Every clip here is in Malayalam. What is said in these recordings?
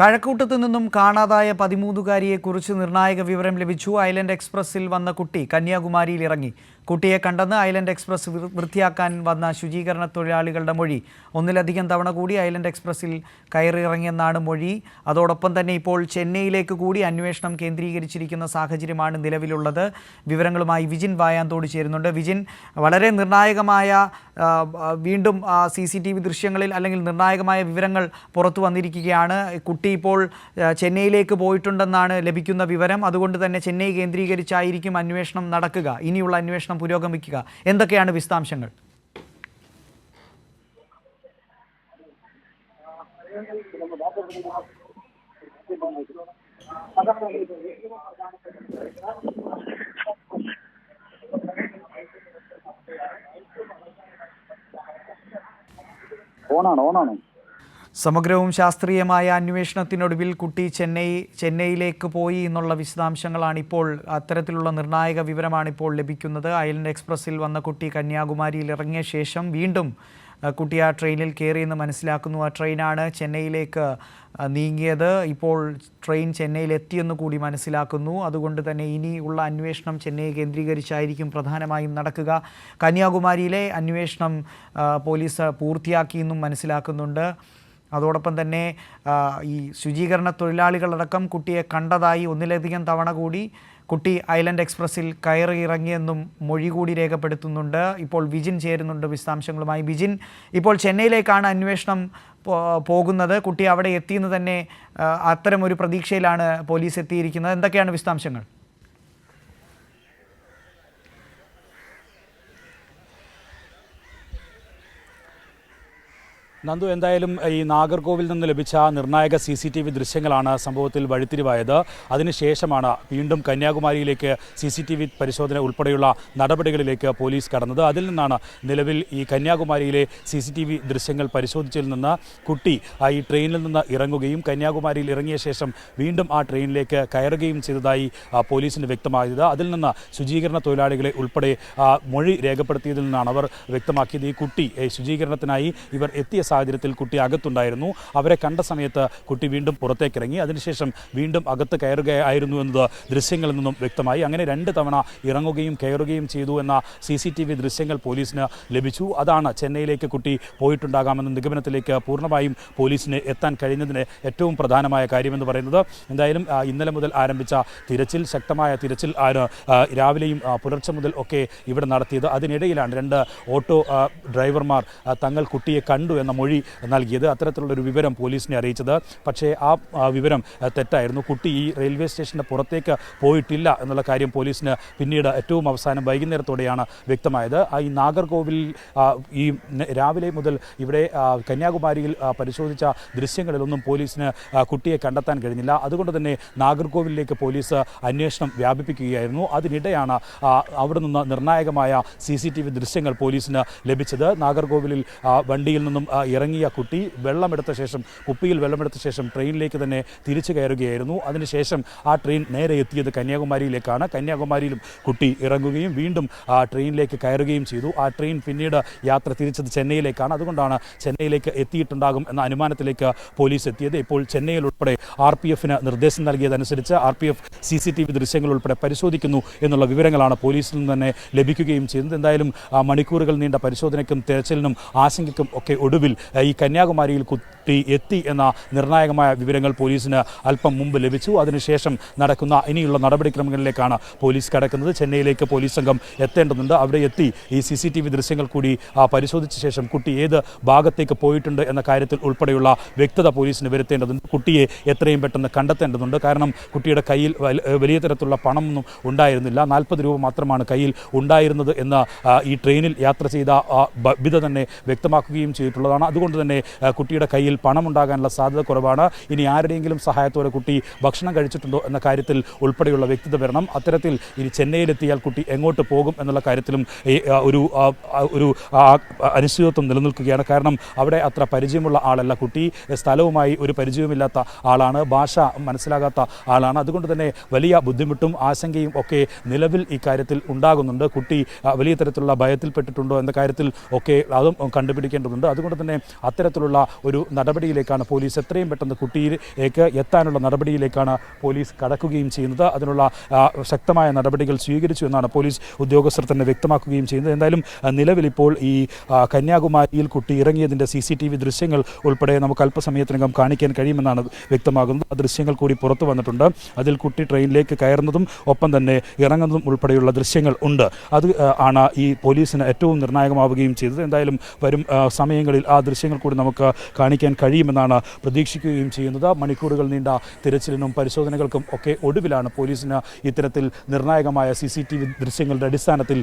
കഴക്കൂട്ടത്തു നിന്നും കാണാതായ പതിമൂന്നുകാരിയെക്കുറിച്ച് നിർണായക വിവരം ലഭിച്ചു. ഐലൻഡ് എക്സ്പ്രസിൽ വന്ന കുട്ടി കന്യാകുമാരിയിൽ ഇറങ്ങി. കുട്ടിയെ കണ്ടെന്ന് ഐലൻഡ് എക്സ്പ്രസ് വൃത്തിയാക്കാൻ വന്ന ശുചീകരണ തൊഴിലാളികളുടെ മൊഴി. ഒന്നിലധികം തവണ കൂടി ഐലൻഡ് എക്സ്പ്രസിൽ കയറിയിറങ്ങിയെന്നാണ് മൊഴി. അതോടൊപ്പം തന്നെ ഇപ്പോൾ ചെന്നൈയിലേക്ക് കൂടി അന്വേഷണം കേന്ദ്രീകരിച്ചിരിക്കുന്ന സാഹചര്യമാണ് നിലവിലുള്ളത്. വിവരങ്ങളുമായി വിജിൻ വായാന്തോട് ചേരുന്നുണ്ട്. വിജിൻ വളരെ നിർണായകമായ വീണ്ടും സി സി ടി വി ദൃശ്യങ്ങളിൽ അല്ലെങ്കിൽ നിർണായകമായ വിവരങ്ങൾ പുറത്തു വന്നിരിക്കുകയാണ്. കുട്ടി ഇപ്പോൾ ചെന്നൈയിലേക്ക് പോയിട്ടുണ്ടെന്നാണ് ലഭിക്കുന്ന വിവരം. അതുകൊണ്ട് തന്നെ ചെന്നൈ കേന്ദ്രീകരിച്ചായിരിക്കും അന്വേഷണം നടക്കുക. ഇനിയുള്ള അന്വേഷണം പുരോഗമിക്കുക എന്തൊക്കെയാണ് വിശദാംശങ്ങൾ? ഓണാണ്? ഓണാണ്? സമഗ്രവും ശാസ്ത്രീയമായ അന്വേഷണത്തിനൊടുവിൽ കുട്ടി ചെന്നൈ ചെന്നൈയിലേക്ക് പോയി എന്നുള്ള വിശദാംശങ്ങളാണ് ഇപ്പോൾ അത്തരത്തിലുള്ള നിർണായക വിവരമാണ് ഇപ്പോൾ ലഭിക്കുന്നത്. ഐലൻഡ് എക്സ്പ്രസ്സിൽ വന്ന കുട്ടി കന്യാകുമാരിയിൽ ഇറങ്ങിയ ശേഷം വീണ്ടും കുട്ടി ആ ട്രെയിനിൽ കയറിയെന്ന് മനസ്സിലാക്കുന്നു. ആ ട്രെയിനാണ് ചെന്നൈയിലേക്ക് നീങ്ങിയത്. ഇപ്പോൾ ട്രെയിൻ ചെന്നൈയിൽ എത്തിയെന്ന് കൂടി മനസ്സിലാക്കുന്നു. അതുകൊണ്ട് തന്നെ ഇനിയുള്ള അന്വേഷണം ചെന്നൈ കേന്ദ്രീകരിച്ചായിരിക്കും പ്രധാനമായും നടക്കുക. കന്യാകുമാരിയിലെ അന്വേഷണം പോലീസ് പൂർത്തിയാക്കിയെന്നും മനസ്സിലാക്കുന്നുണ്ട്. അതോടൊപ്പം തന്നെ ഈ ശുചീകരണ തൊഴിലാളികളടക്കം കുട്ടിയെ കണ്ടതായി ഒന്നിലധികം തവണ കൂടി കുട്ടി ഐലൻഡ് എക്സ്പ്രസ്സിൽ കയറി ഇറങ്ങിയെന്നും മൊഴി കൂടി രേഖപ്പെടുത്തുന്നുണ്ട്. ഇപ്പോൾ വിജിൻ ചേരുന്നുണ്ട് വിശദാംശങ്ങളുമായി. വിജിൻ ഇപ്പോൾ ചെന്നൈയിലേക്കാണ് അന്വേഷണം പോകുന്നത്. കുട്ടി അവിടെ എത്തിയെന്ന് തന്നെ ഒരു പ്രതീക്ഷയിലാണ് പോലീസ് എത്തിയിരിക്കുന്നത്. എന്തൊക്കെയാണ് വിശദാംശങ്ങൾ? നന്ദു എന്തായാലും ഈ നാഗർകോവിൽ നിന്ന് ലഭിച്ച നിർണായക സി സി ടി വി ദൃശ്യങ്ങളാണ് സംഭവത്തിൽ വഴിത്തിരിവായത്. അതിനുശേഷമാണ് വീണ്ടും കന്യാകുമാരിയിലേക്ക് സി സി ടി വി പരിശോധന ഉൾപ്പെടെയുള്ള നടപടികളിലേക്ക് പോലീസ് കടന്നത്. അതിൽ നിന്നാണ് നിലവിൽ ഈ കന്യാകുമാരിയിലെ സി സി ടി വി ദൃശ്യങ്ങൾ പരിശോധിച്ചതിൽ നിന്ന് കുട്ടി ഈ ട്രെയിനിൽ നിന്ന് ഇറങ്ങുകയും കന്യാകുമാരിയിൽ ഇറങ്ങിയ ശേഷം വീണ്ടും ആ ട്രെയിനിലേക്ക് കയറുകയും ചെയ്തതായി പോലീസിന് വ്യക്തമായത്. അതിൽ നിന്ന് ശുചീകരണ തൊഴിലാളികളെ ഉൾപ്പെടെ മൊഴി രേഖപ്പെടുത്തിയതിൽ നിന്നാണ് അവർ വ്യക്തമാക്കിയത്. ഈ കുട്ടി ശുചീകരണത്തിനായി ഇവർ എത്തിയ സാഹചര്യത്തിൽ കുട്ടി അകത്തുണ്ടായിരുന്നു. അവരെ കണ്ട സമയത്ത് കുട്ടി വീണ്ടും പുറത്തേക്കിറങ്ങി. അതിനുശേഷം വീണ്ടും അകത്ത് കയറുകയായിരുന്നു എന്നത് ദൃശ്യങ്ങളിൽ നിന്നും വ്യക്തമായി. അങ്ങനെ രണ്ട് തവണ ഇറങ്ങുകയും കയറുകയും ചെയ്തു എന്ന സി സി ടി വി ദൃശ്യങ്ങൾ പോലീസിന് ലഭിച്ചു. അതാണ് ചെന്നൈയിലേക്ക് കുട്ടി പോയിട്ടുണ്ടാകാമെന്ന നിഗമനത്തിലേക്ക് പൂർണമായും പോലീസിന് എത്താൻ കഴിഞ്ഞതിന് ഏറ്റവും പ്രധാനമായ കാര്യമെന്ന് പറയുന്നത്. എന്തായാലും ഇന്നലെ മുതൽ ആരംഭിച്ച തിരച്ചിൽ ശക്തമായ തിരച്ചിൽ ആണ് രാവിലെയും പുലർച്ചെ മുതൽ ഒക്കെ ഇവിടെ നടത്തിയത്. അതിനിടയിലാണ് രണ്ട് ഓട്ടോ ഡ്രൈവർമാർ തങ്ങൾ കുട്ടിയെ കണ്ടു എന്ന മൊഴി നൽകിയത്. അത്തരത്തിലുള്ളൊരു വിവരം പോലീസിനെ അറിയിച്ചത്. പക്ഷേ ആ വിവരം തെറ്റായിരുന്നു. കുട്ടി ഈ റെയിൽവേ സ്റ്റേഷന്റെ പുറത്തേക്ക് പോയിട്ടില്ല എന്നുള്ള കാര്യം പോലീസിന് പിന്നീട് ഏറ്റവും അവസാനം വൈകുന്നേരത്തോടെയാണ് വ്യക്തമായത്. ഈ നാഗർകോവിൽ ഈ രാവിലെ മുതൽ ഇവിടെ കന്യാകുമാരിയിൽ പരിശോധിച്ച ദൃശ്യങ്ങളിലൊന്നും പോലീസിന് കുട്ടിയെ കണ്ടെത്താൻ കഴിഞ്ഞില്ല. അതുകൊണ്ട് തന്നെ നാഗർകോവിലിലേക്ക് പോലീസ് അന്വേഷണം വ്യാപിപ്പിക്കുകയായിരുന്നു. അതിനിടെയാണ് അവിടെ നിന്ന് നിർണായകമായ സി ദൃശ്യങ്ങൾ പോലീസിന് ലഭിച്ചത്. നാഗർകോവിലിൽ വണ്ടിയിൽ നിന്നും ഇറങ്ങിയ കുട്ടി വെള്ളമെടുത്ത ശേഷം കുപ്പിയിൽ വെള്ളമെടുത്ത ശേഷം ട്രെയിനിലേക്ക് തന്നെ തിരിച്ചു കയറുകയായിരുന്നു. അതിനുശേഷം ആ ട്രെയിൻ നേരെ എത്തിയത് കന്യാകുമാരിയിലേക്കാണ്. കന്യാകുമാരിയിലും കുട്ടി ഇറങ്ങുകയും വീണ്ടും ആ ട്രെയിനിലേക്ക് കയറുകയും ചെയ്തു. ആ ട്രെയിൻ പിന്നീട് യാത്ര തിരിച്ചത് ചെന്നൈയിലേക്കാണ്. അതുകൊണ്ടാണ് ചെന്നൈയിലേക്ക് എത്തിയിട്ടുണ്ടാകും എന്ന അനുമാനത്തിലേക്ക് പോലീസ് എത്തിയത്. ഇപ്പോൾ ചെന്നൈയിൽ ഉൾപ്പെടെ ആർ പി എഫിന് നിർദ്ദേശം നൽകിയതനുസരിച്ച് R P F C C T V ദൃശ്യങ്ങൾ ഉൾപ്പെടെ പരിശോധിക്കുന്നു എന്നുള്ള വിവരങ്ങളാണ് പോലീസിൽ നിന്ന് തന്നെ ലഭിക്കുകയും ചെയ്യുന്നത്. എന്തായാലും മണിക്കൂറുകൾ നീണ്ട പരിശോധനയ്ക്കും തെരച്ചിലിനും ആശങ്കയ്ക്കും ഒക്കെ ഒടുവിൽ ഈ കന്യാകുമാരിയിൽ കുട്ടി എത്തി എന്ന നിർണായകമായ വിവരങ്ങൾ പോലീസിന് അല്പം മുമ്പ് ലഭിച്ചു. അതിനുശേഷം നടക്കുന്ന ഇനിയുള്ള നടപടിക്രമങ്ങളിലേക്കാണ് പോലീസ് കടക്കുന്നത്. ചെന്നൈയിലേക്ക് പോലീസ് സംഘം എത്തേണ്ടതുണ്ട്. അവിടെ എത്തി ഈ സി സി ടി വി ദൃശ്യങ്ങൾ കൂടി പരിശോധിച്ച ശേഷം കുട്ടി ഏത് ഭാഗത്തേക്ക് പോയിട്ടുണ്ട് എന്ന കാര്യത്തിൽ ഉൾപ്പെടെയുള്ള വ്യക്തത പോലീസിന് വരുത്തേണ്ടതുണ്ട്. കുട്ടിയെ എത്രയും പെട്ടെന്ന് കണ്ടെത്തേണ്ടതുണ്ട്. കാരണം കുട്ടിയുടെ കയ്യിൽ വല- വലിയ തരത്തിലുള്ള പണമൊന്നും ഉണ്ടായിരുന്നില്ല. നാൽപ്പത് രൂപ മാത്രമാണ് കയ്യിൽ ഉണ്ടായിരുന്നത് എന്ന് ഈ ട്രെയിനിൽ യാത്ര ചെയ്ത ബബിത തന്നെ വ്യക്തമാക്കുകയും ചെയ്തിട്ടുള്ളതാണ്. അതുകൊണ്ട് തന്നെ കുട്ടിയുടെ കയ്യിൽ പണമുണ്ടാകാനുള്ള സാധ്യത കുറവാണ്. ഇനി ആരുടെയെങ്കിലും സഹായത്തോടെ കുട്ടി ഭക്ഷണം കഴിച്ചിട്ടുണ്ടോ എന്ന കാര്യത്തിൽ ഉൾപ്പെടെയുള്ള വ്യക്തത വരണം അത്തരത്തിൽ ഇനി ചെന്നൈയിലെത്തിയാൽ കുട്ടി എങ്ങോട്ട് പോകും എന്നുള്ള കാര്യത്തിലും ഒരു ഒരു അനിശ്ചിതത്വം നിലനിൽക്കുകയാണ്. കാരണം അവിടെ അത്ര പരിചയമുള്ള ആളല്ല കുട്ടി. സ്ഥലവുമായി ഒരു പരിചയമില്ലാത്ത ആളാണ്. ഭാഷ മനസ്സിലാകാത്ത ആളാണ്. അതുകൊണ്ട് തന്നെ വലിയ ബുദ്ധിമുട്ടും ആശങ്കയും ഒക്കെ നിലവിൽ ഈ കാര്യത്തിൽ ഉണ്ടാകുന്നുണ്ട്. കുട്ടി വലിയ തരത്തിലുള്ള ഭയത്തിൽപ്പെട്ടിട്ടുണ്ടോ എന്ന കാര്യത്തിൽ ഒക്കെ അതും കണ്ടുപിടിക്കേണ്ടതുണ്ട്. അതുകൊണ്ട് തന്നെ അത്തരത്തിലുള്ള ഒരു നടപടിയിലേക്കാണ് പോലീസ് എത്രയും പെട്ടെന്ന് കുട്ടിയിലേക്ക് എത്താനുള്ള നടപടിയിലേക്കാണ് പോലീസ് കടക്കുകയും ചെയ്യുന്നത്. അതിനുള്ള ശക്തമായ നടപടികൾ സ്വീകരിച്ചു എന്നാണ് പോലീസ് ഉദ്യോഗസ്ഥർ തന്നെ വ്യക്തമാക്കുകയും ചെയ്യുന്നത്. എന്തായാലും നിലവിലിപ്പോൾ ഈ കന്യാകുമാരിയിൽ കുട്ടി ഇറങ്ങിയതിന്റെ സി സി ടി വി ദൃശ്യങ്ങൾ ഉൾപ്പെടെ നമുക്ക് അല്പസമയത്തിനകം കാണിക്കാൻ കഴിയുമെന്നാണ് വ്യക്തമാകുന്നത്. ആ ദൃശ്യങ്ങൾ കൂടി പുറത്തു വന്നിട്ടുണ്ട്. അതിൽ കുട്ടി ട്രെയിനിലേക്ക് കയറുന്നതും ഒപ്പം തന്നെ ഇറങ്ങുന്നതും ഉൾപ്പെടെയുള്ള ദൃശ്യങ്ങൾ ഉണ്ട്. അത് ആണ് ഈ പോലീസിന് ഏറ്റവും നിർണായകമാവുകയും ചെയ്തത്. എന്തായാലും വരും സമയങ്ങളിൽ ആ ദൃശ്യങ്ങൾ കൂടി നമുക്ക് കാണിക്കാൻ കഴിയുമെന്നാണ് പ്രതീക്ഷിക്കുകയും ചെയ്യുന്നത്. മണിക്കൂറുകൾ നീണ്ട തിരച്ചിലിനും പരിശോധനകൾക്കും ഒക്കെ ഒടുവിലാണ് പോലീസിന് ഇത്തരത്തിൽ നിർണായകമായ സി സി ടി വി ദൃശ്യങ്ങളുടെ അടിസ്ഥാനത്തിൽ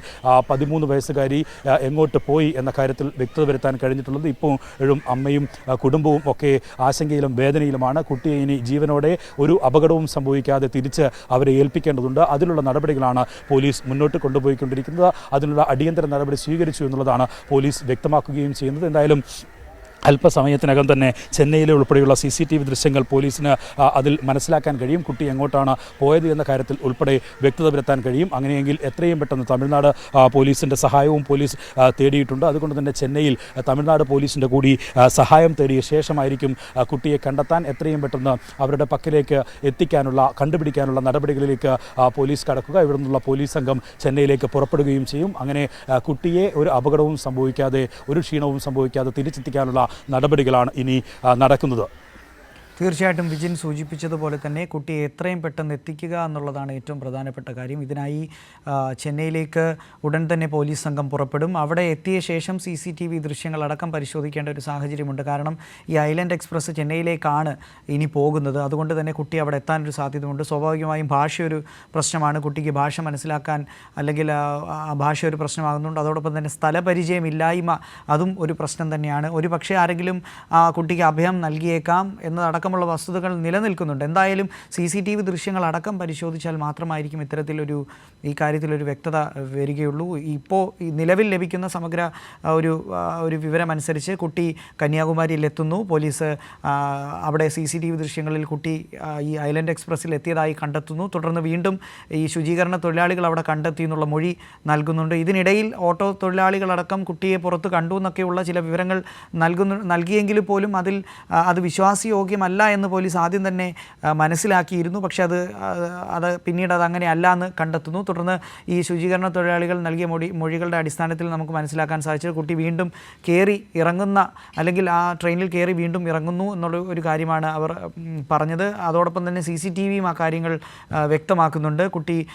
പതിമൂന്ന് വയസ്സുകാരി എങ്ങോട്ട് പോയി എന്ന കാര്യത്തിൽ വ്യക്തത വരുത്താൻ കഴിഞ്ഞിട്ടുള്ളത്. ഇപ്പോഴും അമ്മയും കുടുംബവും ഒക്കെ ആശങ്കയിലും വേദനയിലുമാണ്. കുട്ടിയെ ഇനി ജീവനോടെ ഒരു അപകടവും സംഭവിക്കാതെ തിരിച്ച് അവരെ ഏൽപ്പിക്കേണ്ടതുണ്ട്. അതിനുള്ള നടപടികളാണ് പോലീസ് മുന്നോട്ട് കൊണ്ടുപോയിക്കൊണ്ടിരിക്കുന്നത്. അതിനുള്ള അടിയന്തര നടപടി സ്വീകരിച്ചു എന്നുള്ളതാണ് പോലീസ് വ്യക്തമാക്കുകയും ചെയ്യുന്നത്. എന്തായാലും അല്പസമയത്തിനകം തന്നെ ചെന്നൈയിലെ ഉൾപ്പെടെയുള്ള സി സി ടി വി ദൃശ്യങ്ങൾ പോലീസിന് അതിൽ മനസ്സിലാക്കാൻ കഴിയും. കുട്ടി എങ്ങോട്ടാണ് പോയത് എന്ന കാര്യത്തിൽ ഉൾപ്പെടെ വ്യക്തത വരുത്താൻ കഴിയും. അങ്ങനെയെങ്കിൽ എത്രയും പെട്ടെന്ന് തമിഴ്നാട് പോലീസിന്റെ സഹായവും പോലീസ് തേടിയിട്ടുണ്ട്. അതുകൊണ്ട് തന്നെ ചെന്നൈയിൽ തമിഴ്നാട് പോലീസിന്റെ കൂടി സഹായം തേടിയ ശേഷമായിരിക്കും കുട്ടിയെ കണ്ടെത്താൻ എത്രയും പെട്ടെന്ന് അവരുടെ പക്കലേക്ക് എത്തിക്കാനുള്ള കണ്ടുപിടിക്കാനുള്ള നടപടികളിലേക്ക് പോലീസ് കടക്കുക. ഇവിടെ നിന്നുള്ള പോലീസ് സംഘം ചെന്നൈയിലേക്ക് പുറപ്പെടുകയും ചെയ്യും. അങ്ങനെ കുട്ടിയെ ഒരു അപകടവും സംഭവിക്കാതെ ഒരു ക്ഷീണവും സംഭവിക്കാതെ തിരിച്ചെത്തിക്കാനുള്ള നടപടികളാണ് ഇനി നടക്കുന്നത്. തീർച്ചയായിട്ടും വിജിൻ സൂചിപ്പിച്ചതുപോലെ തന്നെ കുട്ടിയെ എത്രയും പെട്ടെന്ന് എത്തിക്കുക എന്നുള്ളതാണ് ഏറ്റവും പ്രധാനപ്പെട്ട കാര്യം. ഇതിനായി ചെന്നൈയിലേക്ക് ഉടൻ തന്നെ പോലീസ് സംഘം പുറപ്പെടും. അവിടെ എത്തിയ ശേഷം സി സി ടി വി ദൃശ്യങ്ങളടക്കം പരിശോധിക്കേണ്ട ഒരു സാഹചര്യമുണ്ട്. കാരണം ഈ ഐലൻഡ് എക്സ്പ്രസ് ചെന്നൈയിലേക്കാണ് ഇനി പോകുന്നത്. അതുകൊണ്ട് തന്നെ കുട്ടി അവിടെ എത്താനൊരു സാധ്യതയുണ്ട്. സ്വാഭാവികമായും ഭാഷയൊരു പ്രശ്നമാണ്. കുട്ടിക്ക് ഭാഷ മനസ്സിലാക്കാൻ അല്ലെങ്കിൽ ഭാഷ ഒരു പ്രശ്നമാകുന്നുണ്ട്. അതോടൊപ്പം തന്നെ സ്ഥലപരിചയമില്ലായ്മ അതും ഒരു പ്രശ്നം തന്നെയാണ്. ഒരു പക്ഷേ ആരെങ്കിലും കുട്ടിക്ക് അഭയം നൽകിയേക്കാം എന്നതടക്കമുള്ള വസ്തുതകൾ നിലനിൽക്കുന്നുണ്ട്. എന്തായാലും സി സി ടി വി ദൃശ്യങ്ങൾ അടക്കം പരിശോധിച്ചാൽ മാത്രമായിരിക്കും ഇത്തരത്തിലൊരു ഈ കാര്യത്തിലൊരു വ്യക്തത വരികയുള്ളൂ. ഇപ്പോൾ നിലവിൽ ലഭിക്കുന്ന സമഗ്ര ഒരു ഒരു വിവരമനുസരിച്ച് കുട്ടി കന്യാകുമാരിയിൽ എത്തുന്നു പോലീസ് അവിടെ സി സി ടി വി ദൃശ്യങ്ങളിൽ കുട്ടി ഈ ഐലൻഡ് എക്സ്പ്രസ്സിൽ എത്തിയതായി കണ്ടെത്തുന്നു. തുടർന്ന് വീണ്ടും ഈ ശുചീകരണ തൊഴിലാളികൾ അവിടെ കണ്ടെത്തി എന്നുള്ള മൊഴി നൽകുന്നുണ്ട്. ഇതിനിടയിൽ ഓട്ടോ തൊഴിലാളികളടക്കം കുട്ടിയെ പുറത്ത് കണ്ടു എന്നൊക്കെയുള്ള ചില വിവരങ്ങൾ നൽകുന്നു നൽകിയെങ്കിൽ പോലും അതിൽ അത് വിശ്വാസയോഗ്യമല്ല എന്ന് പോലീസ് ആദ്യം തന്നെ മനസ്സിലാക്കിയിരുന്നു. പക്ഷേ അത് അത് പിന്നീട് അത് അങ്ങനെ അല്ല എന്ന് കണ്ടെത്തുന്നു. തുടർന്ന് ഈ ശുചീകരണ തൊഴിലാളികൾ നൽകിയ മൊഴി മൊഴികളുടെ അടിസ്ഥാനത്തിൽ നമുക്ക് മനസ്സിലാക്കാൻ സാധിച്ചത് കുട്ടി വീണ്ടും കയറി ഇറങ്ങുന്ന അല്ലെങ്കിൽ ആ ട്രെയിനിൽ കയറി വീണ്ടും ഇറങ്ങുന്നു എന്നുള്ള ഒരു കാര്യമാണ് അവർ പറഞ്ഞത്. അതോടൊപ്പം തന്നെ സി സി ടി വിയും ആ കാര്യങ്ങൾ വ്യക്തമാക്കുന്നുണ്ട്. കുട്ടി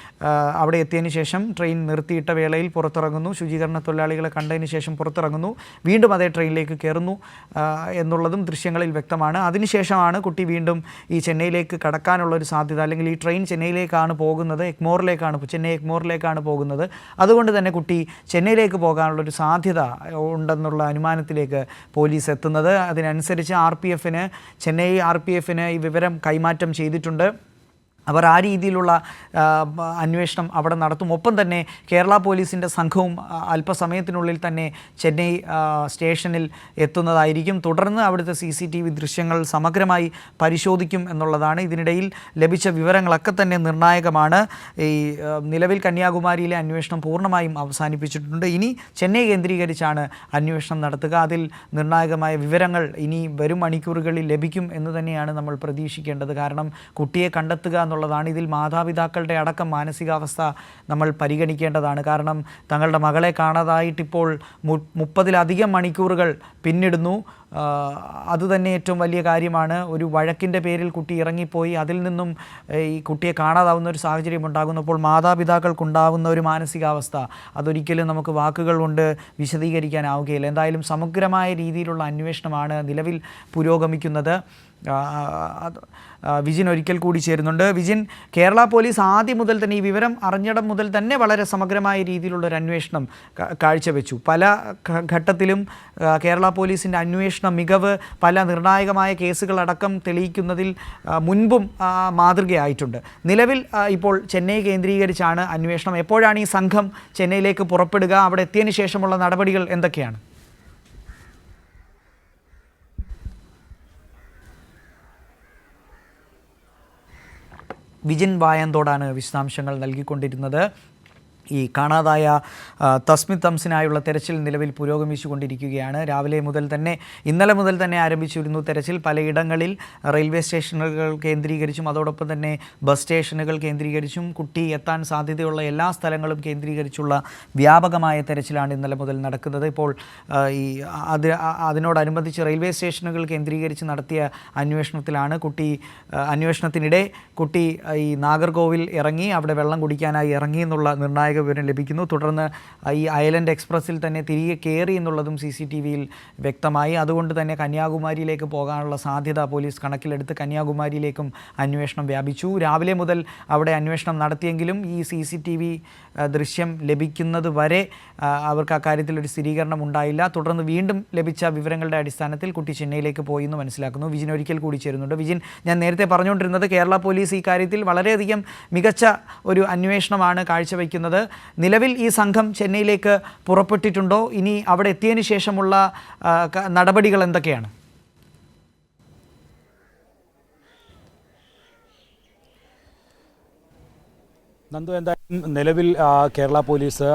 അവിടെ എത്തിയതിന് ശേഷം ട്രെയിൻ നിർത്തിയിട്ട വേളയിൽ പുറത്തിറങ്ങുന്നു. ശുചീകരണ തൊഴിലാളികളെ കണ്ടതിന് ശേഷം പുറത്തിറങ്ങുന്നു. വീണ്ടും അതേ ട്രെയിനിലേക്ക് കയറുന്നു എന്നുള്ളതും ദൃശ്യങ്ങളിൽ വ്യക്തമാണ്. അതിനുശേഷമാണ് കുട്ടി വീണ്ടും ഈ ചെന്നൈയിലേക്ക് കടക്കാനുള്ള ഒരു സാധ്യത അല്ലെങ്കിൽ ഈ ട്രെയിൻ ചെന്നൈയിലേക്കാണ് പോകുന്നത് എക്മോറിലേക്കാണ് ചെന്നൈ എക്മോറിലേക്കാണ് പോകുന്നത്. അതുകൊണ്ട് തന്നെ കുട്ടി ചെന്നൈയിലേക്ക് പോകാനുള്ള ഒരു സാധ്യത ഉണ്ടെന്നുള്ള അനുമാനത്തിലേക്ക് പോലീസ് എത്തുന്നത്. അതിനനുസരിച്ച് ആർ പി എഫിന് ചെന്നൈ ആർ പി എഫിന് ഈ വിവരം കൈമാറ്റം ചെയ്തിട്ടുണ്ട്. അവർ ആ രീതിയിലുള്ള അന്വേഷണം അവിടെ നടത്തും. ഒപ്പം തന്നെ കേരള പോലീസിന്റെ സംഘവും അല്പസമയത്തിനുള്ളിൽ തന്നെ ചെന്നൈ സ്റ്റേഷനിൽ എത്തുന്നതായിരിക്കും. തുടർന്ന് അവിടുത്തെ സി സി ടി വി ദൃശ്യങ്ങൾ സമഗ്രമായി പരിശോധിക്കും എന്നുള്ളതാണ് ഇതിനിടയിൽ ലഭിച്ച വിവരങ്ങളൊക്കെ തന്നെ നിർണായകമാണ്. ഈ നിലവിൽ കന്യാകുമാരിയിലെ അന്വേഷണം പൂർണമായും അവസാനിപ്പിച്ചിട്ടുണ്ട്. ഇനി ചെന്നൈ കേന്ദ്രീകരിച്ചാണ് അന്വേഷണം നടത്തുക. അതിൽ നിർണായകമായ വിവരങ്ങൾ ഇനി വരും മണിക്കൂറുകളിൽ ലഭിക്കും എന്ന് തന്നെയാണ് നമ്മൾ പ്രതീക്ഷിക്കേണ്ടത്. കാരണം കുട്ടിയെ കണ്ടെത്തുക എന്നുള്ളതാണ്. ഇതിൽ മാതാപിതാക്കളുടെ അടക്കം മാനസികാവസ്ഥ നമ്മൾ പരിഗണിക്കേണ്ടതാണ്. കാരണം തങ്ങളുടെ മകളെ കാണാതായിട്ടിപ്പോൾ മുപ്പതിലധികം മണിക്കൂറുകൾ പിന്നിടുന്നു. അതുതന്നെ ഏറ്റവും വലിയ കാര്യമാണ്. ഒരു വഴക്കിന്റെ പേരിൽ കുട്ടി ഇറങ്ങിപ്പോയി അതിൽ നിന്നും ഈ കുട്ടിയെ കാണാതാവുന്ന ഒരു സാഹചര്യം ഉണ്ടാകുന്നപ്പോൾ മാതാപിതാക്കൾക്കുണ്ടാകുന്ന ഒരു മാനസികാവസ്ഥ അതൊരിക്കലും നമുക്ക് വാക്കുകൾ കൊണ്ട് വിശദീകരിക്കാനാവുകയില്ല. എന്തായാലും സമഗ്രമായ രീതിയിലുള്ള അന്വേഷണമാണ് നിലവിൽ പുരോഗമിക്കുന്നത്. വിജിൻ ഒരിക്കൽ കൂടി ചേരുന്നുണ്ട്. വിജിൻ കേരള പോലീസ് ആദ്യം മുതൽ തന്നെ ഈ വിവരം അറിഞ്ഞിടം മുതൽ തന്നെ വളരെ സമഗ്രമായ രീതിയിലുള്ള ഒരു അന്വേഷണം കാഴ്ചവെച്ചു. പല ഘട്ടത്തിലും കേരള പോലീസിന്റെ അന്വേഷണ മികവ് പല നിർണായകമായ കേസുകളടക്കം തെളിയിക്കുന്നതിൽ മുൻപും മാതൃകയായിട്ടുണ്ട്. നിലവിൽ ഇപ്പോൾ ചെന്നൈ കേന്ദ്രീകരിച്ചാണ് അന്വേഷണം. എപ്പോഴാണ് ഈ സംഘം ചെന്നൈയിലേക്ക് പുറപ്പെടുക? അവിടെ എത്തിയതിനു ശേഷമുള്ള നടപടികൾ എന്തൊക്കെയാണ്? വിജിൻ വായന്തോടാണ് വിശദാംശങ്ങൾ നൽകിക്കൊണ്ടിരുന്നത്. ഈ കാണാതായ തസ്മി തംസിനായുള്ള തെരച്ചിൽ നിലവിൽ പുരോഗമിച്ചുകൊണ്ടിരിക്കുകയാണ്. രാവിലെ മുതൽ തന്നെ ഇന്നലെ മുതൽ തന്നെ ആരംഭിച്ചിരുന്നു തെരച്ചിൽ. പലയിടങ്ങളിൽ റെയിൽവേ സ്റ്റേഷനുകൾ കേന്ദ്രീകരിച്ചും അതോടൊപ്പം തന്നെ ബസ് സ്റ്റേഷനുകൾ കേന്ദ്രീകരിച്ചും കുട്ടി എത്താൻ സാധ്യതയുള്ള എല്ലാ സ്ഥലങ്ങളും കേന്ദ്രീകരിച്ചുള്ള വ്യാപകമായ തെരച്ചിലാണ് ഇന്നലെ മുതൽ നടക്കുന്നത്. ഇപ്പോൾ ഈ അത് അതിനോടനുബന്ധിച്ച് റെയിൽവേ സ്റ്റേഷനുകൾ കേന്ദ്രീകരിച്ച് നടത്തിയ അന്വേഷണത്തിലാണ് കുട്ടി അന്വേഷണത്തിനിടെ കുട്ടി ഈ നാഗർകോവിൽ ഇറങ്ങി അവിടെ വെള്ളം കുടിക്കാനായി ഇറങ്ങി എന്നുള്ള നിർണായക വിവരം ലഭിക്കുന്നു. തുടർന്ന് ഈ ഐലൻഡ് എക്സ്പ്രസ്സിൽ തന്നെ തിരികെ കയറി എന്നുള്ളതും സി സി ടി വിയിൽ വ്യക്തമായി. അതുകൊണ്ട് തന്നെ കന്യാകുമാരിയിലേക്ക് പോകാനുള്ള സാധ്യത പോലീസ് കണക്കിലെടുത്ത് കന്യാകുമാരിയിലേക്കും അന്വേഷണം വ്യാപിച്ചു. രാവിലെ മുതൽ അവിടെ അന്വേഷണം നടത്തിയെങ്കിലും ഈ സി സി ടി വി ദൃശ്യം ലഭിക്കുന്നത് വരെ അവർക്ക് അക്കാര്യത്തിൽ ഒരു സ്ഥിരീകരണം ഉണ്ടായില്ല. തുടർന്ന് വീണ്ടും ലഭിച്ച വിവരങ്ങളുടെ അടിസ്ഥാനത്തിൽ കുട്ടി ചെന്നൈയിലേക്ക് പോയി എന്ന് മനസ്സിലാക്കുന്നു. വിജിൻ ഒരിക്കൽ കൂടി ചേരുന്നുണ്ട്. വിജിൻ ഞാൻ നേരത്തെ പറഞ്ഞുകൊണ്ടിരുന്നത് കേരള പോലീസ് ഈ കാര്യത്തിൽ വളരെയധികം മികച്ച ഒരു അന്വേഷണമാണ് കാഴ്ചവെക്കുന്നത്. നിലവിൽ ഈ സംഘം ചെന്നൈയിലേക്ക് പുറപ്പെട്ടിട്ടുണ്ടോ? ഇനി അവിടെ എത്തിയതിന് ശേഷമുള്ള നടപടികൾ എന്തൊക്കെയാണ്? നന്ദു എന്തായാലും നിലവിൽ കേരള പോലീസ്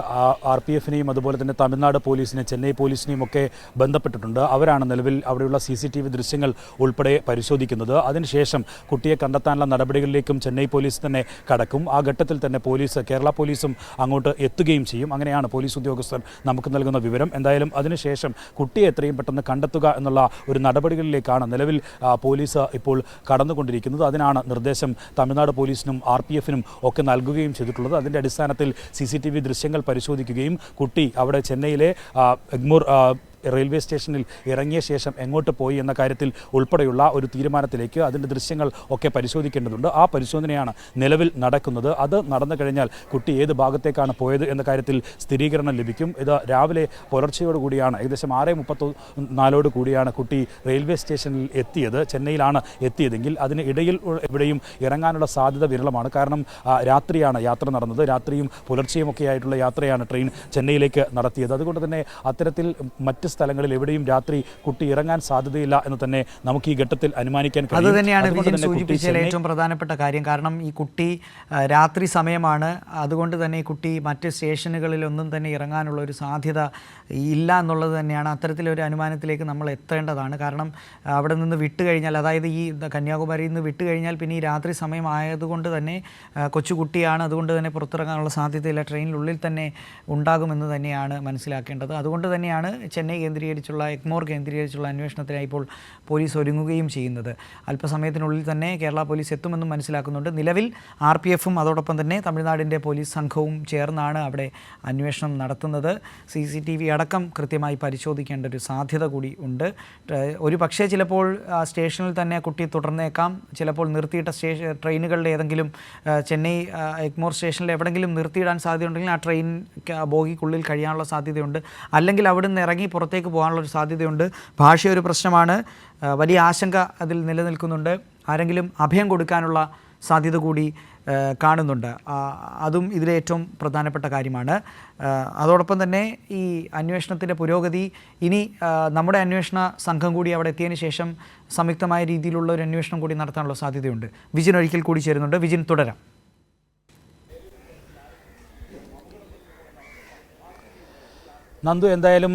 ആർ പി എഫിനെയും അതുപോലെ തന്നെ തമിഴ്നാട് പോലീസിനെ ചെന്നൈ പോലീസിനെയും ഒക്കെ ബന്ധപ്പെട്ടിട്ടുണ്ട്. അവരാണ് നിലവിൽ അവിടെയുള്ള സി സി ടി വി ദൃശ്യങ്ങൾ ഉൾപ്പെടെ പരിശോധിക്കുന്നത്. അതിനുശേഷം കുട്ടിയെ കണ്ടെത്താനുള്ള നടപടികളിലേക്കും ചെന്നൈ പോലീസ് തന്നെ കടക്കും. ആ ഘട്ടത്തിൽ തന്നെ പോലീസ് കേരള പോലീസും അങ്ങോട്ട് എത്തുകയും ചെയ്യും. അങ്ങനെയാണ് പോലീസ് ഉദ്യോഗസ്ഥർ നമുക്ക് നൽകുന്ന വിവരം. എന്തായാലും അതിനുശേഷം കുട്ടിയെ എത്രയും പെട്ടെന്ന് കണ്ടെത്തുക എന്നുള്ള ഒരു നടപടികളിലേക്കാണ് നിലവിൽ പോലീസ് ഇപ്പോൾ കടന്നുകൊണ്ടിരിക്കുന്നത്. അതിനാണ് നിർദ്ദേശം തമിഴ്നാട് പോലീസിനും ആർ പി എഫിനും ഒക്കെ നൽകുകയും ചെയ്തിട്ടുള്ളത്. അതിന്റെ അടിസ്ഥാനത്തിൽ സി ദൃശ്യങ്ങൾ പരിശോധിക്കുകയും കുട്ടി അവിടെ ചെന്നൈയിലെ എഗ്മൂർ റെയിൽവേ സ്റ്റേഷനിൽ ഇറങ്ങിയ ശേഷം എങ്ങോട്ട് പോയി എന്ന കാര്യത്തിൽ ഉൾപ്പെടെയുള്ള ഒരു തീരുമാനത്തിലേക്ക് അതിന്റെ ദൃശ്യങ്ങൾ ഒക്കെ പരിശോധിക്കേണ്ടതുണ്ട്. ആ പരിശോധനയാണ് നിലവിൽ നടക്കുന്നത്. അത് നടന്നു കഴിഞ്ഞാൽ കുട്ടി ഏത് ഭാഗത്തേക്കാണ് പോയത് എന്ന കാര്യത്തിൽ സ്ഥിരീകരണം ലഭിക്കും. ഇത് രാവിലെ പുലർച്ചയോടുകൂടിയാണ് ഏകദേശം ആറ് മുപ്പത്തി നാലോട് കൂടിയാണ് കുട്ടി റെയിൽവേ സ്റ്റേഷനിൽ എത്തിയത്. ചെന്നൈയിലാണ് എത്തിയതെങ്കിൽ അതിന് ഇടയിൽ എവിടെയും ഇറങ്ങാനുള്ള സാധ്യത വിരളമാണ്. കാരണം രാത്രിയാണ് യാത്ര നടന്നത്. രാത്രിയും പുലർച്ചെയും ഒക്കെ ആയിട്ടുള്ള യാത്രയാണ് ട്രെയിൻ ചെന്നൈയിലേക്ക് നടത്തിയത്. അതുകൊണ്ട് തന്നെ അത്തരത്തിൽ മറ്റ് സ്ഥലങ്ങളിൽ എവിടെയും രാത്രി കുട്ടി ഇറങ്ങാൻ സാധ്യതയില്ല എന്ന് തന്നെ നമുക്ക് ഈ ഘട്ടത്തിൽ അനുമാനിക്കാൻ അത് കഴിയും തന്നെയാണ് വിജയൻ സൂചിപ്പിച്ചതിൽ ഏറ്റവും പ്രധാനപ്പെട്ട കാര്യം. കാരണം ഈ കുട്ടി രാത്രി സമയമാണ്. അതുകൊണ്ട് തന്നെ ഈ കുട്ടി മറ്റ് സ്റ്റേഷനുകളിലൊന്നും തന്നെ ഇറങ്ങാനുള്ള ഒരു സാധ്യത ഇല്ല എന്നുള്ളത് തന്നെയാണ് അത്തരത്തിലൊരു അനുമാനത്തിലേക്ക് നമ്മൾ എത്തേണ്ടതാണ്. കാരണം അവിടെ നിന്ന് വിട്ടു കഴിഞ്ഞാൽ അതായത് ഈ കന്യാകുമാരിയിൽ നിന്ന് വിട്ടു കഴിഞ്ഞാൽ പിന്നെ ഈ രാത്രി സമയമായതുകൊണ്ട് തന്നെ കൊച്ചുകുട്ടിയാണ്. അതുകൊണ്ട് തന്നെ പുറത്തിറങ്ങാനുള്ള സാധ്യതയില്ല. ട്രെയിനിനുള്ളിൽ തന്നെ ഉണ്ടാകുമെന്ന് തന്നെയാണ് മനസ്സിലാക്കേണ്ടത്. അതുകൊണ്ട് തന്നെയാണ് ചെന്നൈ കേന്ദ്രീകരിച്ചുള്ള എക്മോർ കേന്ദ്രീകരിച്ചുള്ള അന്വേഷണത്തിനായി ഇപ്പോൾ പോലീസ് ഒരുങ്ങുകയും ചെയ്യുന്നത്. അല്പസമയത്തിനുള്ളിൽ തന്നെ കേരള പോലീസ് എത്തുമെന്നും മനസ്സിലാക്കുന്നുണ്ട്. നിലവിൽ ആർ പി എഫും അതോടൊപ്പം തന്നെ തമിഴ്നാടിന്റെ പോലീസ് സംഘവും ചേർന്നാണ് അവിടെ അന്വേഷണം നടത്തുന്നത്. സി സി ടി വി അടക്കം കൃത്യമായി പരിശോധിക്കേണ്ട ഒരു സാധ്യത കൂടി ഉണ്ട്. ഒരു പക്ഷേ ചിലപ്പോൾ സ്റ്റേഷനിൽ തന്നെ കുട്ടി തുടർന്നേക്കാം. ചിലപ്പോൾ നിർത്തിയിട്ട സ്റ്റേഷൻ ട്രെയിനുകളുടെ ഏതെങ്കിലും ചെന്നൈ എഗ്മോർ സ്റ്റേഷനിൽ എവിടെയെങ്കിലും നിർത്തിയിടാൻ സാധ്യതയുണ്ടെങ്കിൽ ആ ട്രെയിൻ ബോഗിക്കുള്ളിൽ കഴിയാനുള്ള സാധ്യതയുണ്ട്. അല്ലെങ്കിൽ അവിടുന്ന് ഇറങ്ങി ഇറങ്ങി പുറത്തേക്ക് പോകാനുള്ളൊരു സാധ്യതയുണ്ട്. ഭാഷ ഒരു പ്രശ്നമാണ്. വലിയ ആശങ്ക അതിൽ നിലനിൽക്കുന്നുണ്ട്. ആരെങ്കിലും അഭയം കൊടുക്കാനുള്ള സാധ്യത കൂടി കാണുന്നുണ്ട്. അതും ഇതിലെ ഏറ്റവും പ്രധാനപ്പെട്ട കാര്യമാണ്. അതോടൊപ്പം തന്നെ ഈ അന്വേഷണത്തിന്റെ പുരോഗതി ഇനി നമ്മുടെ അന്വേഷണ സംഘം കൂടി അവിടെ എത്തിയതിന് ശേഷം സംയുക്തമായ രീതിയിലുള്ള ഒരു അന്വേഷണം കൂടി നടത്താനുള്ള സാധ്യതയുണ്ട്. വിജിൻ ഒരിക്കൽ കൂടി ചേരുന്നുണ്ട്. വിജിൻ തുടരാം. നന്ദു എന്തായാലും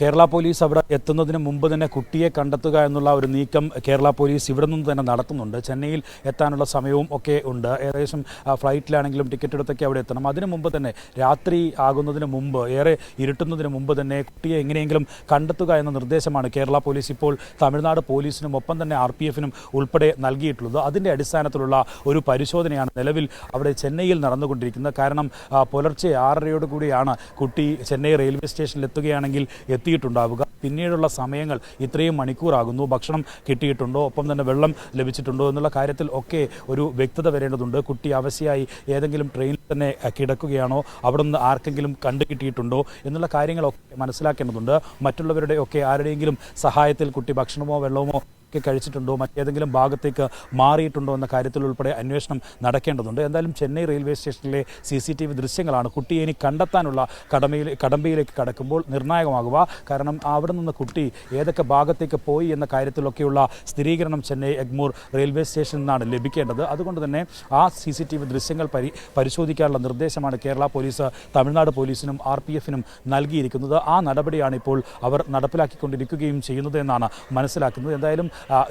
കേരള പോലീസ് അവിടെ എത്തുന്നതിന് മുമ്പ് തന്നെ കുട്ടിയെ കണ്ടെത്തുക എന്നുള്ള ഒരു നീക്കം കേരള പോലീസ് ഇവിടെ നിന്ന് തന്നെ നടത്തുന്നുണ്ട്. ചെന്നൈയിൽ എത്താനുള്ള സമയവും ഒക്കെ ഉണ്ട്. ഏകദേശം ഫ്ലൈറ്റിലാണെങ്കിലും ടിക്കറ്റ് എടുത്തൊക്കെ അവിടെ എത്തണം. അതിനു മുമ്പ് തന്നെ രാത്രി ആകുന്നതിന് മുമ്പ് ഏറെ ഇരുട്ടുന്നതിന് മുമ്പ് തന്നെ കുട്ടിയെ എങ്ങനെയെങ്കിലും കണ്ടെത്തുക എന്ന നിർദ്ദേശമാണ് കേരള പോലീസ് ഇപ്പോൾ തമിഴ്നാട് പോലീസിനും ഒപ്പം തന്നെ ആർ പി എഫിനും ഉൾപ്പെടെ നൽകിയിട്ടുള്ളത്. അതിന്റെ അടിസ്ഥാനത്തിലുള്ള ഒരു പരിശോധനയാണ് നിലവിൽ അവിടെ ചെന്നൈയിൽ നടന്നുകൊണ്ടിരിക്കുന്നത്. കാരണം പുലർച്ചെ ആറരയോടുകൂടിയാണ് കുട്ടി ചെന്നൈ റെയിൽവേ സ്റ്റേഷനിൽ എത്തുകയാണെങ്കിൽ എത്തിയിട്ടുണ്ടാവുക. പിന്നീടുള്ള സമയങ്ങൾ ഇത്രയും മണിക്കൂറാകുന്നു. ഭക്ഷണം കിട്ടിയിട്ടുണ്ടോ? ഒപ്പം തന്നെ വെള്ളം ലഭിച്ചിട്ടുണ്ടോ? എന്നുള്ള കാര്യത്തിൽ ഒക്കെ ഒരു വ്യക്തത വരേണ്ടതുണ്ട്. കുട്ടി അവശയായി ഏതെങ്കിലും ട്രെയിനിൽ തന്നെ കിടക്കുകയാണോ? അവിടെ നിന്ന് ആർക്കെങ്കിലും കണ്ടു കിട്ടിയിട്ടുണ്ടോ? എന്നുള്ള കാര്യങ്ങളൊക്കെ മനസ്സിലാക്കേണ്ടതുണ്ട്. മറ്റുള്ളവരുടെ ഒക്കെ ആരുടെയെങ്കിലും സഹായത്തിൽ കുട്ടി ഭക്ഷണമോ വെള്ളമോ ഒക്കെ കഴിച്ചിട്ടുണ്ടോ? മറ്റേതെങ്കിലും ഭാഗത്തേക്ക് മാറിയിട്ടുണ്ടോ എന്ന കാര്യത്തിൽ ഉൾപ്പെടെ അന്വേഷണം നടക്കേണ്ടതുണ്ട്. എന്തായാലും ചെന്നൈ റെയിൽവേ സ്റ്റേഷനിലെ സി സി ടി വി ദൃശ്യങ്ങളാണ്. കുട്ടിയെ ഇനി കണ്ടെത്താനുള്ള കടമയിൽ കടമ്പയിലേക്ക് കടക്കുമ്പോൾ നിർണായകമാകുക. കാരണം അവിടെ നിന്ന് കുട്ടി ഏതൊക്കെ ഭാഗത്തേക്ക് പോയി എന്ന കാര്യത്തിലൊക്കെയുള്ള സ്ഥിരീകരണം ചെന്നൈ എഗ്മൂർ റെയിൽവേ സ്റ്റേഷനിൽ നിന്നാണ് ലഭിക്കേണ്ടത്. അതുകൊണ്ട് തന്നെ ആ സി സി ടി വി ദൃശ്യങ്ങൾ പരി പരിശോധിക്കാനുള്ള നിർദ്ദേശമാണ് കേരള പോലീസ് തമിഴ്നാട് പോലീസിനും ആർ പി എഫിനും നൽകിയിരിക്കുന്നത്. ആ നടപടിയാണ് ഇപ്പോൾ അവർ നടപ്പിലാക്കിക്കൊണ്ടിരിക്കുകയും ചെയ്യുന്നത് എന്നാണ് മനസ്സിലാക്കുന്നത്. എന്തായാലും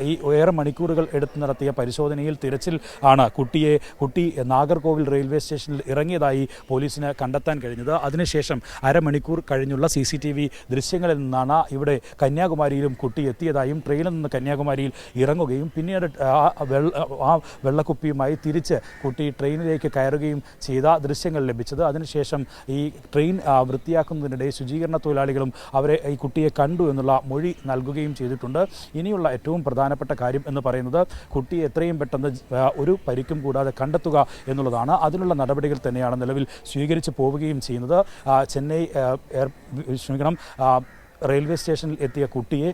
ഈ ഏറെ മണിക്കൂറുകൾ എടുത്തു നടത്തിയ പരിശോധനയിൽ തിരച്ചിൽ ആണ് കുട്ടിയെ കുട്ടി നാഗർകോവിൽ റെയിൽവേ സ്റ്റേഷനിൽ ഇറങ്ങിയതായി പോലീസിന് കണ്ടെത്താൻ കഴിഞ്ഞത്. അതിനുശേഷം അരമണിക്കൂർ കഴിഞ്ഞുള്ള സി സി ടി വി ദൃശ്യങ്ങളിൽ നിന്നാണ് ഇവിടെ കന്യാകുമാരിയിലും കുട്ടി എത്തിയതായും ട്രെയിനിൽ നിന്ന് കന്യാകുമാരിയിൽ ഇറങ്ങുകയും പിന്നീട് ആ വെള്ള ആ വെള്ളക്കുപ്പിയുമായി തിരിച്ച് കുട്ടി ട്രെയിനിലേക്ക് കയറുകയും ചെയ്ത ദൃശ്യങ്ങൾ ലഭിച്ചത്. അതിനുശേഷം ഈ ട്രെയിൻ വൃത്തിയാക്കുന്നതിനിടെ ശുചീകരണ തൊഴിലാളികളും അവരെ ഈ കുട്ടിയെ കണ്ടു എന്നുള്ള മൊഴി നൽകുകയും ചെയ്തിട്ടുണ്ട്. ഇനിയുള്ള ഏറ്റവും പ്രധാനപ്പെട്ട കാര്യം എന്ന് പറയുന്നത് കുട്ടിയെ എത്രയും പെട്ടെന്ന് ഒരു പരിക്കും കൂടാതെ കണ്ടെത്തുക എന്നുള്ളതാണ്. അതിനുള്ള നടപടികൾ തന്നെയാണ് നിലവിൽ സ്വീകരിച്ചു പോവുകയും ചെയ്യുന്നത്. ചെന്നൈ ക്ഷമിക്കണം റെയിൽവേ സ്റ്റേഷനിൽ എത്തിയ കുട്ടിയെ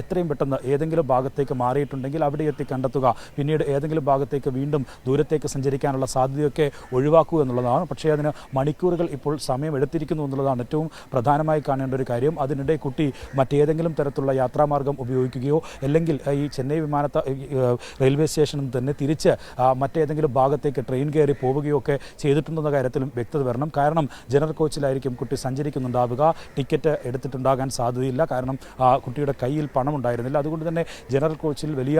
എത്രയും പെട്ടെന്ന് ഏതെങ്കിലും ഭാഗത്തേക്ക് മാറിയിട്ടുണ്ടെങ്കിൽ അവിടെ എത്തി കണ്ടെത്തുക. പിന്നീട് ഏതെങ്കിലും ഭാഗത്തേക്ക് വീണ്ടും ദൂരത്തേക്ക് സഞ്ചരിക്കാനുള്ള സാധ്യതയൊക്കെ ഒഴിവാക്കുക എന്നുള്ളതാണ്. പക്ഷേ അതിന് മണിക്കൂറുകൾ ഇപ്പോൾ സമയം എടുത്തിരിക്കുന്നു എന്നുള്ളതാണ് ഏറ്റവും പ്രധാനമായി കാണേണ്ട ഒരു കാര്യം. അതിനിടെ കുട്ടി മറ്റേതെങ്കിലും തരത്തിലുള്ള യാത്രാമാർഗം ഉപയോഗിക്കുകയോ അല്ലെങ്കിൽ ഈ ചെന്നൈ വിമാനത്ത റെയിൽവേ സ്റ്റേഷനിൽ തന്നെ തിരിച്ച് മറ്റേതെങ്കിലും ഭാഗത്തേക്ക് ട്രെയിൻ കയറി പോവുകയോ ഒക്കെ ചെയ്തിട്ടുണ്ടെന്ന കാര്യത്തിലും വ്യക്തത വരണം. കാരണം ജനറൽ കോച്ചിലായിരിക്കും കുട്ടി സഞ്ചരിക്കുന്നുണ്ടാവുക. ടിക്കറ്റ് എടുത്തിട്ടുണ്ടാകാൻ സാധ്യതയില്ല. കാരണം കുട്ടിയുടെ കയ്യിൽ പണം ഉണ്ടായിരുന്നില്ല അതുകൊണ്ട് തന്നെ ജനറൽ കോച്ചിൽ വലിയ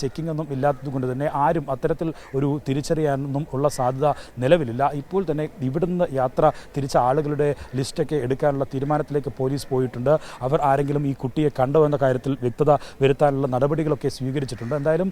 ചെക്കിംഗ് ഒന്നും ഇല്ലാത്തതുകൊണ്ട് തന്നെ ആരും അത്തരത്തിൽ ഒരു തിരിച്ചറിയാനൊന്നും ഉള്ള സാധ്യത നിലവിലില്ല. ഇപ്പോൾ തന്നെ ഇവിടുന്ന് യാത്ര തിരിച്ച ആളുകളുടെ ലിസ്റ്റൊക്കെ എടുക്കാനുള്ള തീരുമാനത്തിലേക്ക് പോലീസ് പോയിട്ടുണ്ട്. അവർ ആരെങ്കിലും ഈ കുട്ടിയെ കണ്ടോ എന്ന കാര്യത്തിൽ വ്യക്തത വരുത്താനുള്ള നടപടികളൊക്കെ സ്വീകരിച്ചിട്ടുണ്ട്. എന്തായാലും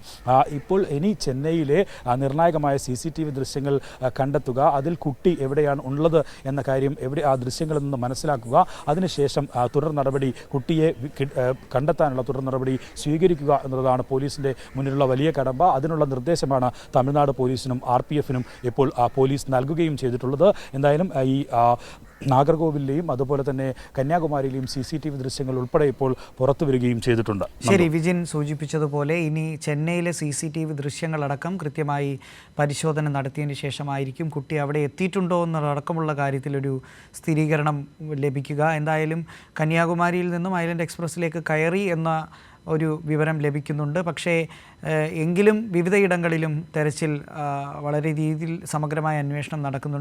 ഇപ്പോൾ ഇനി ചെന്നൈയിലെ നിർണായകമായ സി സി ടി വി ദൃശ്യങ്ങൾ കണ്ടെത്തുക. അതിൽ കുട്ടി എവിടെയാണ് ഉള്ളത് എന്ന കാര്യം എവിടെ ആ ദൃശ്യങ്ങളിൽ നിന്ന് മനസ്സിലാക്കുക. അതിനുശേഷം തുടർ നടപടി കുട്ടിയെ വി- കി- ആ, കണ്ടെത്താനുള്ള തുടർ നടപടി സ്വീകരിക്കുക എന്നുള്ളതാണ് പോലീസിന്റെ മുന്നിലുള്ള വലിയ കടമ്പ. അതിനുള്ള നിർദ്ദേശമാണ് തമിഴ്നാട് പോലീസിനും ആർ ഇപ്പോൾ പോലീസ് നൽകുകയും ചെയ്തിട്ടുള്ളത്. എന്തായാലും ഈ നാഗർകോവിലെയും അതുപോലെ തന്നെ കന്യാകുമാരിയിലെയും സി സി ടി വി ദൃശ്യങ്ങൾ ഉൾപ്പെടെ ഇപ്പോൾ പുറത്തു വരികയും ചെയ്തിട്ടുണ്ട്. ശരി വിജിൻ സൂചിപ്പിച്ചതുപോലെ ഇനി ചെന്നൈയിലെ സി സി ടി വി ദൃശ്യങ്ങളടക്കം കൃത്യമായി പരിശോധന നടത്തിയതിന് ശേഷമായിരിക്കും കുട്ടി അവിടെ എത്തിയിട്ടുണ്ടോ എന്നതടക്കമുള്ള കാര്യത്തിലൊരു സ്ഥിരീകരണം ലഭിക്കുക. എന്തായാലും കന്യാകുമാരിയിൽ നിന്നും ഐലൻഡ് എക്സ്പ്രസ്സിലേക്ക് കയറി എന്ന ഒരു വിവരം ലഭിക്കുന്നുണ്ട്. പക്ഷേ എങ്കിലും വിവിധയിടങ്ങളിലും തെരച്ചിൽ വളരെ രീതിയിൽ സമഗ്രമായ അന്വേഷണം നടക്കുന്നുണ്ട്.